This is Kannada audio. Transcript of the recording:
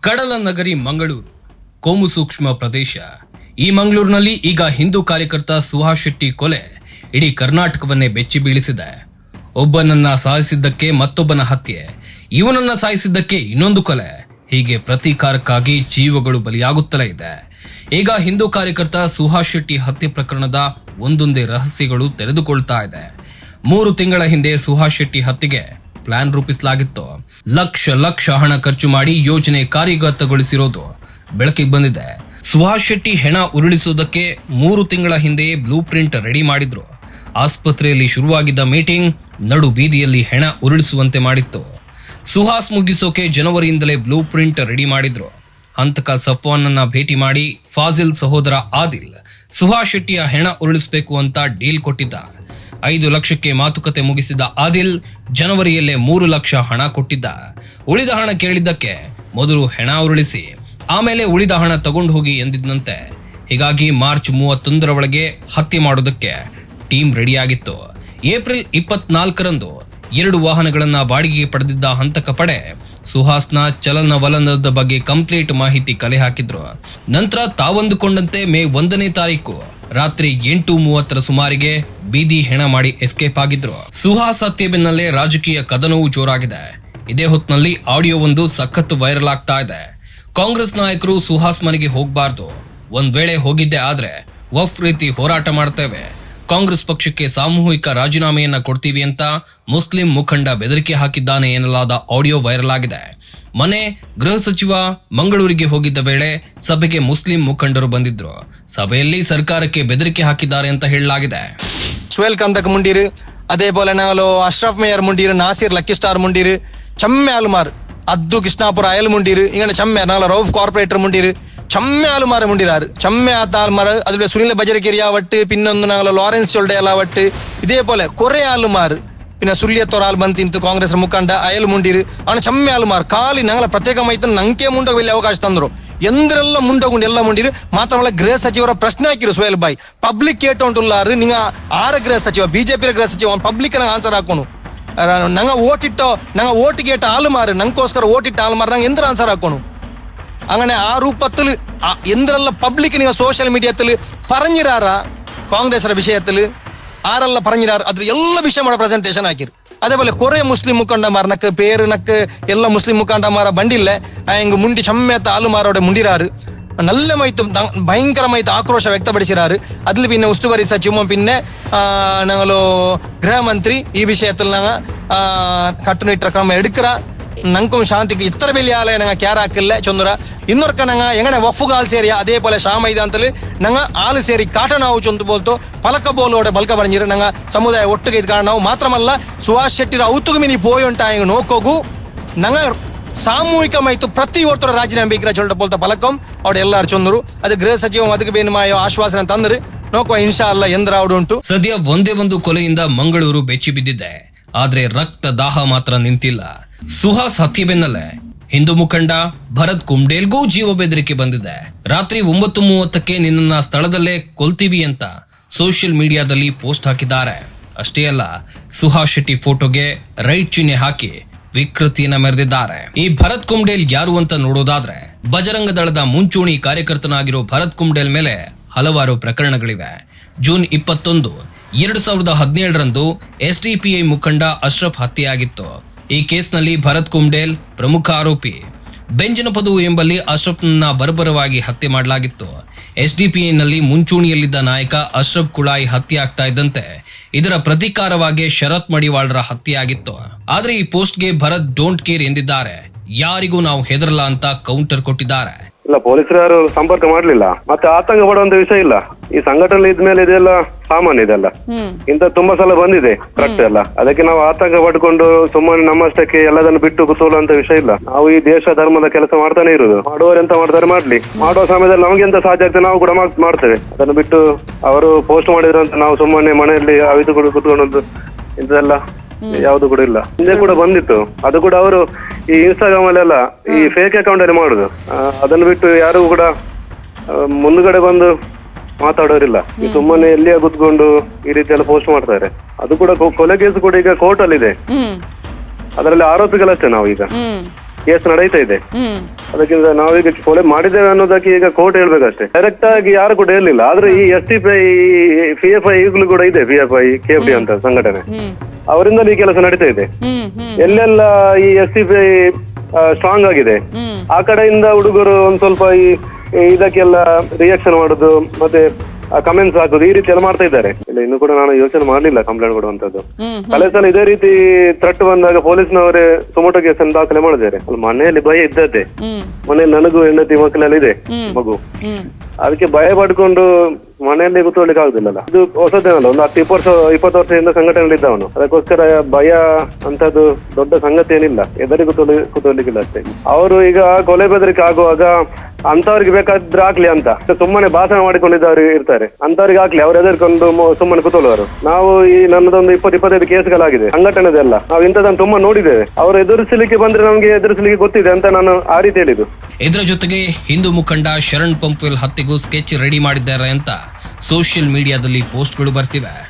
ಕಡಲ ನಗರಿ ಮಂಗಳೂರು, ಕೋಮು ಸೂಕ್ಷ್ಮ ಪ್ರದೇಶ. ಈ ಮಂಗಳೂರಿನಲ್ಲಿ ಈಗ ಹಿಂದೂ ಕಾರ್ಯಕರ್ತ ಸುಹಾಸ್ ಶೆಟ್ಟಿ ಕೊಲೆ ಇಡೀ ಕರ್ನಾಟಕವನ್ನೇ ಬೆಚ್ಚಿ ಬೀಳಿಸಿದೆ. ಒಬ್ಬನನ್ನ ಸಾಯಿಸಿದ್ದಕ್ಕೆ ಮತ್ತೊಬ್ಬನ ಹತ್ಯೆ, ಇವನನ್ನ ಸಾಯಿಸಿದ್ದಕ್ಕೆ ಇನ್ನೊಂದು ಕೊಲೆ. ಹೀಗೆ ಪ್ರತೀಕಾರಕ್ಕಾಗಿ ಜೀವಗಳು ಬಲಿಯಾಗುತ್ತಲೇ ಇದೆ. ಈಗ ಹಿಂದೂ ಕಾರ್ಯಕರ್ತ ಸುಹಾಸ್ ಶೆಟ್ಟಿ ಹತ್ಯೆ ಪ್ರಕರಣದ ಒಂದೊಂದೇ ರಹಸ್ಯಗಳು ತೆರೆದುಕೊಳ್ತಾ ಇದೆ. ಮೂರು ತಿಂಗಳ ಹಿಂದೆ ಸುಹಾಸ್ ಶೆಟ್ಟಿ ಹತ್ಯೆಗೆ ಪ್ಲಾನ್ ರೂಪಿಸಲಾಗಿತ್ತು. ಲಕ್ಷ ಲಕ್ಷ ಹಣ ಖರ್ಚು ಮಾಡಿ ಯೋಜನೆ ಕಾರ್ಯಗತಗೊಳಿಸಿರೋದು ಬೆಳಕಿಗೆ ಬಂದಿದೆ. ಸುಹಾಸ್ ಶೆಟ್ಟಿ ಹೆಣ ಉರುಳಿಸುವುದಕ್ಕೆ ಮೂರು ತಿಂಗಳ ಹಿಂದೆ ಬ್ಲೂ ಪ್ರಿಂಟ್ ರೆಡಿ ಮಾಡಿದ್ರು. ಆಸ್ಪತ್ರೆಯಲ್ಲಿ ಶುರುವಾಗಿದ್ದ ಮೀಟಿಂಗ್ ನಡು ಬೀದಿಯಲ್ಲಿ ಹೆಣ ಉರುಳಿಸುವಂತೆ ಮಾಡಿತ್ತು. ಸುಹಾಸ್ ಮುಗಿಸೋಕೆ ಜನವರಿಯಿಂದಲೇ ಬ್ಲೂ ಪ್ರಿಂಟ್ ರೆಡಿ ಮಾಡಿದ್ರು. ಹಂತಕ ಸಫ್ವಾನನ್ನ ಭೇಟಿ ಮಾಡಿ ಫಾಜಿಲ್ ಸಹೋದರ ಆದಿಲ್ ಸುಹಾಸ್ ಶೆಟ್ಟಿಯ ಹೆಣ ಉರುಳಿಸಬೇಕು ಅಂತ ಡೀಲ್ ಕೊಟ್ಟಿದ್ದ. ಐದು ಲಕ್ಷಕ್ಕೆ ಮಾತುಕತೆ ಮುಗಿಸಿದ ಆದಿಲ್ ಜನವರಿಯಲ್ಲೇ ಮೂರು ಲಕ್ಷ ಹಣ ಕೊಟ್ಟಿದ್ದ. ಉಳಿದ ಹಣ ಕೇಳಿದ್ದಕ್ಕೆ ಮೊದಲು ಹೆಣ ಉರುಳಿಸಿ, ಆಮೇಲೆ ಉಳಿದ ಹಣ ತಗೊಂಡು ಹೋಗಿ ಎಂದಿದ್ದಂತೆ ಹೀಗಾಗಿ ಮಾರ್ಚ್ ಮೂವತ್ತೊಂದರ ಒಳಗೆ ಹತ್ಯೆ ಮಾಡೋದಕ್ಕೆ ಟೀಮ್ ರೆಡಿಯಾಗಿತ್ತು. ಏಪ್ರಿಲ್ ಇಪ್ಪತ್ನಾಲ್ಕರಂದು ಎರಡು ವಾಹನಗಳನ್ನ ಬಾಡಿಗೆಗೆ ಪಡೆದಿದ್ದ ಹಂತಕ ಪಡೆ ಸುಹಾಸ್ನ ಚಲನವಲನದ ಬಗ್ಗೆ ಕಂಪ್ಲೀಟ್ ಮಾಹಿತಿ ಕಲೆ ಹಾಕಿದ್ರು. ನಂತರ ತಾವಂದುಕೊಂಡಂತೆ ಮೇ ಒಂದನೇ ತಾರೀಕು ರಾತ್ರಿ ಎಂಟು ಮೂವತ್ತರ ಸುಮಾರಿಗೆ ಬೀದಿ ಹೆಣ ಮಾಡಿ ಎಸ್ಕೇಪ್ ಆಗಿದ್ರು. ಸುಹಾಸ್ ಹತ್ಯೆ ಬೆನ್ನಲ್ಲೇ ರಾಜಕೀಯ ಕದನವು ಜೋರಾಗಿದೆ. ಇದೇ ಹೊತ್ತಿನಲ್ಲಿ ಆಡಿಯೋ ಒಂದು ಸಖತ್ ವೈರಲ್ ಆಗ್ತಾ ಇದೆ. ಕಾಂಗ್ರೆಸ್ ನಾಯಕರು ಸುಹಾಸ್ ಮನೆಗೆ ಹೋಗಬಾರ್ದು. ಒಂದ್ ವೇಳೆ ಹೋಗಿದ್ದೆ ಆದ್ರೆ ವಫ್ ರೀತಿ ಹೋರಾಟ ಮಾಡ್ತೇವೆ. ಕಾಂಗ್ರೆಸ್ ಪಕ್ಷಕ್ಕೆ ಸಾಮೂಹಿಕ ರಾಜೀನಾಮೆಯನ್ನ ಕೊಡ್ತೀವಿ ಅಂತ ಮುಸ್ಲಿಂ ಮುಖಂಡ ಬೆದರಿಕೆ ಹಾಕಿದ್ದಾನೆ ಎನ್ನಲಾದ ಆಡಿಯೋ ವೈರಲ್ ಆಗಿದೆ. ಮನೆ ಗೃಹ ಸಚಿವ ಮಂಗಳೂರಿಗೆ ಹೋಗಿದ್ದ ವೇಳೆ ಸಭೆಗೆ ಮುಸ್ಲಿಂ ಮುಖಂಡರು ಬಂದಿದ್ರು. ಸಭೆಯಲ್ಲಿ ಸರ್ಕಾರಕ್ಕೆ ಬೆದರಿಕೆ ಹಾಕಿದ್ದಾರೆ ಅಂತ ಹೇಳಲಾಗಿದೆ. ಅದೇ ಪೋಲೆ ನಾವು ಅಶ್ರಫ್ ಮೇಯರ್ ಮುಂಡಿರು മുണ്ടീര് ಲಕ್ಕಿ ಸ್ಟಾರ್ ಮುಂಡಿರು ಚಮ್ಮೆ ಅಲ್ಮಾರ್, ಅದ್ದು ಕೃಷ್ಣಾಪುರ ಅಯಲ್ ಮುಂಡಿರು ഇങ്ങനെ ಚಮ್ಮೆ ഞങ്ങളെ ರೌಫ್ ಕಾರ್ಪೊರೇಟರ್ ಮುಂಡಿರು ചമ്മയാലുമാരെ മുണ്ടിരാറ് ചമ്മയാത്താൽമാർ അതുപോലെ സുനിൽ ബജരക്കരിയാവട്ട് പിന്നൊന്നാണല്ലോ ലോറൻസ് ചൊല്ലയാലാവട്ട് ഇതേപോലെ കുറെ ആളുമാർ പിന്നെ സുല്യത്തൊരാൾ ബന്ധിന്ത് ಕಾಂಗ್ರೆಸ್ ಮುಖಂಡ ಅಯಲ್ ಮುಂಡಿರು ಅವನ ಚಮ್ಮೆ ಆಲ್ಮಾರ್ ಖಾಲಿ ನಂಗಲ ಪ್ರತ್ಯೇಕಮೈತ ನಂಗೆ ಮುಂಡೋಗಿ వెళ్ళే ಅವಕಾಶ ತಂದರು ಎಂದ್ರೆಲ್ಲ ಮುಂಡೋಗುಂಡು ಎಲ್ಲ ಮುಂಡಿರು ಮಾತ್ರವಲ್ಲ ಗೃಹ ಸಚಿವರ ಪ್ರಶ್ನೆ ಹಾಕಿರು ಸುಹೇಲ್ ಬಾಯ್ ಪಬ್ಲಿಕ್ ಕೇಟೊಂಟುಲ್ಲಾರು ನಿಂಗ ಆರ ಗೃಹ ಸಚಿವ ಬಿಜೆಪಿ ಗೃಹ ಸಚಿವ ಅವ್ನು ಪಬ್ಲಿಕ್ ನಂಗೆ ಆನ್ಸರ್ ಹಾಕೋನು ನಂಗೆ ಓಟಿಟ್ಟೋ ನಂಗೆ ಓಟ್ ಕೇಟ ಆಲ್ಮಾರು ನಂಗೋಸ್ಕರ ಓಟಿಟ್ಟ ಆಲ್ಮಾರು ನಂಗೆ ಎಂದ್ರ ಆನ್ಸರ್ ಹಾಕೋನು അങ്ങനെ ആ രൂപത്തിൽ എന്തെല്ലാം പബ്ലിക്കിന് സോഷ്യൽ മീഡിയത്തിൽ പറഞ്ഞിരാറാ കോൺഗ്രസിന്റെ വിഷയത്തിൽ ആരെല്ലാം പറഞ്ഞിരാറ് അത് എല്ലാ വിഷയം അവിടെ പ്രസന്റേഷൻ ആക്കിയത് അതേപോലെ കുറേ മുസ്ലിം മുക്കണ്ടമാറിനക്ക് പേരിനക്ക് എല്ലാ മുസ്ലിം മുക്കാണ്ടമാരെ ബണ്ടില്ല എങ്கு முண்டி செம்மையத்த ஆளுமாரோட முண்டிறாரு നല്ല മൈത്തും ഭയങ്കരമായിട്ട് ആക്രോശം വ്യക്തപ്പെടുത്തിരാറ് അതിൽ പിന്നെ ഉസ്തുവരി സച്ചിവും പിന്നെ ഞങ്ങളോ ഗൃഹമന്ത്രി ഈ വിഷയത്തിൽ ഞങ്ങൾ കട്ടുനിട്ട ക്രമം എടുക്കുക ನಂಗೂ ಶಾಂತಿಗೆ ಇತರ ಬೆಲೆ ಆಲಯ ನಂಗೆ ಕ್ಯಾರ ಹಾಕಿಲ್ಲ. ಚಂದ್ರ, ಇನ್ನೊರ್ಕ ನಂಗ ಎಂಗನೆ ವಫುಗಾಲ್ ಸೇರಿ, ಅದೇ ಪೋಲೆ ಶಾಮ ಇದೆ ಅಂತಲಿ ನಂಗ ಆಲು ಸೇರಿ ಕಾಟ ನಾವು ಚೊಂದು ಬೋಲ್ತು. ಪಲಕ ಬೋಲೋಡೆ ಬಲ್ಕ ಬಂದಿರು ನಂಗ ಸಮುದಾಯ ಒಟ್ಟಿಗೆ ಇದ್ ಕಾರಣ ನಾವು ಮಾತ್ರಮಲ್ಲ, ಸುಹಾಸ್ ಶೆಟ್ಟಿರ ಔತುಗು ಮಿನಿ ಪೋಯ್ ಉಂಟ ಹಿಂಗ ನೋಕೋಗು ನಂಗ ಮೈತು ಪ್ರತಿ ಒಟ್ಟರ ರಾಜೀನಾಮೆ ಬೇಕಿರ ಚೊಲ್ಟ ಬೋಲ್ತ ಪಲಕಂ ಅವ್ರು ಎಲ್ಲಾರು ಚೊಂದರು. ಅದು ಗೃಹ ಸಚಿವ ಅದಕ್ಕೆ ಬೇನು ಮಾಯೋ ಆಶ್ವಾಸನೆ ತಂದ್ರಿ. ನೋಕುವ ಇನ್ಶಾ ಅಲ್ಲ ಎಂದ್ರ ಅವ್ಡು ಉಂಟು. ಸದ್ಯ ಒಂದೇ ಒಂದು ಕೊಲೆಯಿಂದ ಮಂಗಳೂರು ಬೆಚ್ಚಿ ಬಿದ್ದಿದೆ. ಆದ್ರೆ ರಕ್ತ ದಾಹ ಮಾತ್ರ ನಿಂತಿಲ್ಲ. ಸುಹಾಸ್ ಹತ್ಯೆ ಬೆನ್ನಲ್ಲೇ ಹಿಂದೂ ಮುಖಂಡ ಭರತ್ ಕುಂಡೇಲ್ಗೂ ಜೀವ ಬೆದರಿಕೆ ಬಂದಿದೆ. ರಾತ್ರಿ ಒಂಬತ್ತು ಮೂವತ್ತಕ್ಕೆ ನಿನ್ನ ಸ್ಥಳದಲ್ಲೇ ಕೊಲ್ತೀವಿ ಅಂತ ಸೋಷಿಯಲ್ ಮೀಡಿಯಾದಲ್ಲಿ ಪೋಸ್ಟ್ ಹಾಕಿದ್ದಾರೆ. ಅಷ್ಟೇ ಅಲ್ಲ ಸುಹಾಸ್ ಶೆಟ್ಟಿ ಫೋಟೋಗೆ ರೈಟ್ ಚಿಹ್ನೆ ಹಾಕಿ ವಿಕೃತಿಯನ್ನ ಮೆರೆದಿದ್ದಾರೆ. ಈ ಭರತ್ ಕುಂಡೇಲ್ ಯಾರು ಅಂತ ನೋಡೋದಾದ್ರೆ, ಬಜರಂಗ ದಳದ ಮುಂಚೂಣಿ ಕಾರ್ಯಕರ್ತನಾಗಿರೋ ಭರತ್ ಕುಂಡೇಲ್ ಮೇಲೆ ಹಲವಾರು ಪ್ರಕರಣಗಳಿವೆ. ಜೂನ್ ಇಪ್ಪತ್ತೊಂದು, ಎರಡು ಸಾವಿರದ ಹದಿನೇಳರಂದು ಎಸ್ಡಿಪಿಐ ಮುಖಂಡ ಅಶ್ರಫ್ ಹತ್ಯೆಯಾಗಿತ್ತು. ಈ ಕೇಸ್ನಲ್ಲಿ ಭರತ್ ಕುಂಡೇಲ್ ಪ್ರಮುಖ ಆರೋಪಿ. ಬೆಂಜನಪದು ಎಂಬಲ್ಲಿ ಅಶ್ರಫ್ನನ್ನ ಬರ್ಬರವಾಗಿ ಹತ್ಯೆ ಮಾಡಲಾಗಿತ್ತು. ಎಸ್ಡಿಪಿಐನಲ್ಲಿ ಮುಂಚೂಣಿಯಲ್ಲಿದ್ದ ನಾಯಕ ಅಶ್ರಫ್ ಕುಳಾಯಿ ಹತ್ಯೆ ಆಗ್ತಾ ಇದ್ದಂತೆ. ಇದರ ಪ್ರತೀಕಾರವಾಗಿ ಶರತ್ ಮಡಿವಾಳ್ರ ಹತ್ಯೆಯಾಗಿತ್ತು. ಆದ್ರೆ ಈ ಪೋಸ್ಟ್ಗೆ ಭರತ್ ಡೋಂಟ್ ಕೇರ್ ಎಂದಿದ್ದಾರೆ. ಯಾರಿಗೂ ನಾವು ಹೆದರಲ್ಲ ಅಂತ ಕೌಂಟರ್ ಕೊಟ್ಟಿದ್ದಾರೆ. ಇಲ್ಲ ಪೊಲೀಸರು ಯಾರು ಸಂಪರ್ಕ ಮಾಡ್ಲಿಲ್ಲ. ಮತ್ತೆ ಆತಂಕ ಪಡುವಂತ ವಿಷಯ ಇಲ್ಲ. ಈ ಸಂಘಟನೆ ಇದ್ಮೇಲೆ ಇದೆಲ್ಲ ಸಾಮಾನ್ಯ ಇದೆಲ್ಲ. ಇಂತ ತುಂಬಾ ಸಲ ಬಂದಿದೆ ಕರೆಕ್ಟ್ ಎಲ್ಲ. ಅದಕ್ಕೆ ನಾವು ಆತಂಕ ಪಡ್ಕೊಂಡು ಸುಮ್ಮನೆ ನಮ್ಮಷ್ಟಕ್ಕೆ ಎಲ್ಲದನ್ನು ಬಿಟ್ಟು ಕೂತ್ಕೊಳ್ಳುವಂತ ವಿಷಯ ಇಲ್ಲ. ನಾವು ಈ ದೇಶ ಧರ್ಮದ ಕೆಲಸ ಮಾಡ್ತಾನೆ ಇರುದು ಮಾಡುವವರು ಎಂತ ಮಾಡ್ತಾರೆ ಮಾಡ್ಲಿ. ಮಾಡುವ ಸಮಯದಲ್ಲಿ ನಮ್ಗೆ ಎಂತ ಸಾಧ್ಯ ಆಗ್ತದೆ ನಾವು ಕೂಡ ಮಾಡ್- ಮಾಡ್ತೇವೆ. ಅದನ್ನು ಬಿಟ್ಟು ಅವರು ಪೋಸ್ಟ್ ಮಾಡಿದ್ರು ಅಂತ ನಾವು ಸುಮ್ಮನೆ ಮನೆಯಲ್ಲಿ ಅವಿದು ಕೂಡ ಕೂತ್ಕೊಂಡು ಇದೆಲ್ಲ ಯಾವ್ದು ಕೂಡ ಇಲ್ಲ. ಹಿಂದೆ ಕೂಡ ಬಂದಿತ್ತು. ಅದು ಕೂಡ ಅವರು ಈ ಇನ್ಸ್ಟಾಗ್ರಾಮ್ ಅಲ್ಲೆಲ್ಲ ಈ ಫೇಕ್ ಅಕೌಂಟ್ ಅಲ್ಲಿ ಮಾಡುದು. ಆ, ಅದನ್ನು ಬಿಟ್ಟು ಯಾರು ಕೂಡ ಆ, ಮುಂದುಗಡೆ ಬಂದು ಮಾತಾಡೋರಿಲ್ಲ. ಈ ಸುಮ್ಮನೆ ಎಲ್ಲಿಯ ಕುತ್ಕೊಂಡು ಈ ರೀತಿ ಎಲ್ಲ ಪೋಸ್ಟ್ ಮಾಡ್ತಾರೆ. ಅದು ಕೂಡ ಕೊ- ಕೊಲೆ ಕೇಸ್ ಕೂಡ ಈಗ ಕೋರ್ಟ್ ಅಲ್ಲಿ ಇದೆ. ಹ್ಮ್. ಅದರಲ್ಲಿ ಆರೋಪಿಗಳಷ್ಟೇ ನಾವು ಈಗ ಹ್ಮ್. ಕೇಸ್ ನಡೀತಾ ಇದೆ. ಅದಕ್ಕಿಂತ ನಾವೀಗ ಕೊಲೆ ಮಾಡಿದ್ದೇವೆ ಅನ್ನೋದಕ್ಕೆ ಈಗ ಕೋರ್ಟ್ ಹೇಳ್ಬೇಕಷ್ಟೇ. ಡೈರೆಕ್ಟ್ ಆಗಿ ಯಾರು ಕೂಡ ಹೇಳಿಲ್ಲ ಆದ್ರೆ ಈ S D P I P F I ಈಗಲೂ ಕೂಡ ಇದೆ P F I K F D ಅಂತ ಸಂಘಟನೆ. ಅವರಿಂದ ಅವರಿಂದಲೂ ಈ ಕೆಲಸ ನಡೀತಾ ಇದೆ. ಎಲ್ಲೆಲ್ಲ ಈ S D P I strong ಆಗಿದೆ. ಆ ಕಡೆಯಿಂದ ಹುಡುಗರು ಒಂದ್ ಸ್ವಲ್ಪ ಈ ಇದಕ್ಕೆಲ್ಲ ರಿಯಾಕ್ಷನ್ ಮಾಡುದು ಮತ್ತೆ ಕಮೆಂಟ್ಸ್ ಹಾಕುದು ಈ ರೀತಿ ಎಲ್ಲ ಮಾಡ್ತಾ ಇದ್ದಾರೆ. ಇಲ್ಲ ಇನ್ನು ಕೂಡ ನಾನು ಯೋಚನೆ ಮಾಡಲಿಲ್ಲ ಕಂಪ್ಲೇಂಟ್ ಕೊಡುವಂತದ್ದು ಕಳೆದ ಸಲ ಇದೇ ರೀತಿ ಥ್ರೆಟ್ ಬಂದಾಗ ಪೊಲೀಸ್ನವರೇ ಸುಮೋಟೋ ಅನ್ನು ದಾಖಲೆ ಮಾಡಿದ್ದಾರೆ. ಅಲ್ಲಿ ಮನೆಯಲ್ಲಿ ಭಯ ಇದ್ದದ್ದೇ. ಮನೆಯಲ್ಲಿ ನನಗೂ ಹೆಂಡತಿ ಮಕ್ಕಳೆಲ್ಲ ಇದೆ. ಮಗು. ಅದಕ್ಕೆ ಭಯ ಪಡ್ಕೊಂಡು ಮನೆಯಲ್ಲಿ ಕೂತ್ಕೊಳ್ಳಿಕ್ಕೆ ಆಗುದಿಲ್ಲಲ್ಲ. ಇದು ಹೊಸದೇನಲ್ಲ, ಒಂದು ಹತ್ತು, ಇಪ್ಪತ್ತು ವರ್ಷ, ಇಪ್ಪತ್ತು ವರ್ಷದಿಂದ ಸಂಘಟನೆಯಲ್ಲಿ ಇದ್ದವನು ಅದಕ್ಕೋಸ್ಕರ ಭಯ ಅಂತದ್ದು ದೊಡ್ಡ ಸಂಗತಿ ಏನಿಲ್ಲ. ಎದರಿ ಕೂತ್ಕೊಳ್ಳಿ ಕೂತ್ಕೊಳ್ಳಿಕ್ಕಿಲ್ಲ ಅಷ್ಟೇ. ಅವರು ಈಗ ಕೊಲೆ ಬೆದರಿಕೆ ಆಗುವಾಗ ಅಂತವ್ರಿಗೆ ಬೇಕಾದ್ರೆ ಆಗ್ಲಿ ಅಂತ. ಸುಮ್ಮನೆ ಭಾಷಣ ಮಾಡಿಕೊಂಡಿದ್ದವರು ಇರ್ತಾರೆ. ಅಂತವ್ರಿಗೆ ಆಗ್ಲಿ ಅವ್ರು ಎದರ್ಕೊಂಡು ಸುಮ್ಮನೆ ಕೂತ್ಕೊಳ್ಳುವರು. ನಾವು ಈ ನನ್ನದೊಂದು ಇಪ್ಪತ್ತು, ಇಪ್ಪತ್ತೈದು ಕೇಸ್ಗಳಾಗಿದೆ. ಸಂಘಟನೆದೆಲ್ಲ. ನಾವು ಇಂಥದನ್ನು ತುಂಬಾ ನೋಡಿದ್ದೇವೆ. ಅವರು ಎದುರಿಸಲಿಕ್ಕೆ ಬಂದ್ರೆ ನಮ್ಗೆ ಎದುರಿಸಲಿಕ್ಕೆ ಗೊತ್ತಿದೆ ಅಂತ ನಾನು ಆ ರೀತಿ ಹೇಳಿದ್ದು. ಇದರ ಜೊತೆಗೆ ಹಿಂದೂ ಮುಖಂಡ ಶರಣ್ ಪಂಪ್ವೆಲ್ ಹತ್ತಿಗೂ ಸ್ಕೆಚ್ ರೆಡಿ ಮಾಡಿದ್ದಾರೆ ಅಂತ ಸೋಷಿಯಲ್ ಮೀಡಿಯಾದಲ್ಲಿ ಪೋಸ್ಟ್ಗಳು ಬರ್ತಿವೆ.